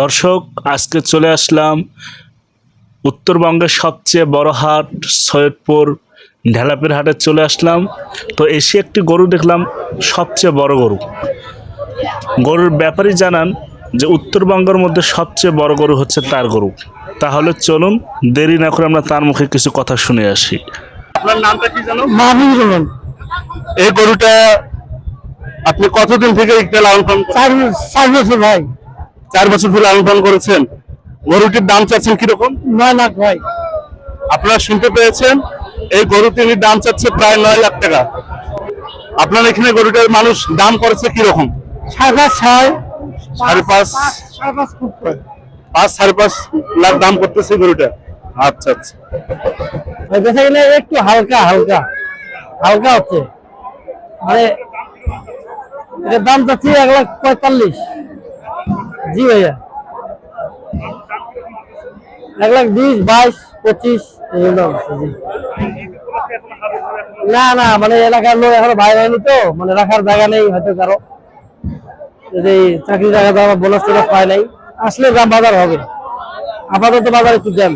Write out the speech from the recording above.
দর্শক আজকে চলে আসলাম উত্তরবঙ্গের সবচেয়ে বড় হাট সৈয়দপুর ঢেলাপের হাটে চলে আসলাম। তো এসে একটি গরু দেখলাম সবচেয়ে বড় গরু। গরুর ব্যাপারই জানান যে উত্তরবঙ্গের মধ্যে সবচেয়ে বড় গরু হচ্ছে তার গরু। তাহলে চলুন দেরি না করে আমরা তার মুখে কিছু কথা শুনে আসি। আপনার নামটা কি জানো? মাহবুব রহমান। এই গরুটা আপনি কতদিন থেকে একটা লালন পালন চার বছর ভাই। চার বছর ধরে লালন পালন করেছেন। গরুটির দাম চাচ্ছেন কীরকম? নয় লাখ ভাই। আপনারা শুনতে পেয়েছেন এই গরুটির দাম চাচ্ছে প্রায় নয় লাখ টাকা। আপনার এখানে গরুটার মানুষ দাম করেছে কীরকম? সাড়ে ছয়। সাড়ে পাঁচ? পাঁচ সাড়ে পাঁচ লাখ দাম করতেছে গরুটা। আচ্ছা আচ্ছা। একটু হালকা হালকা। হালকা হচ্ছে। মানে দাম চাচ্ছি এক লাখ পঁয়তাল্লিশ। জি ভাইয়া। এক লাখ বিশ, বাইশ, পঁচিশ দাম জি। না না মানে এলাকার লোক এখনও ভাই হয়নি তো মানে রাখার জায়গা নেই হয়তো কারও। যদি চাকরি জায়গা দেওয়া বোনাস টোনাস পায় নাই, আসলে দাম বাজার হবে। আপাতত বাজার একটু জ্যাম।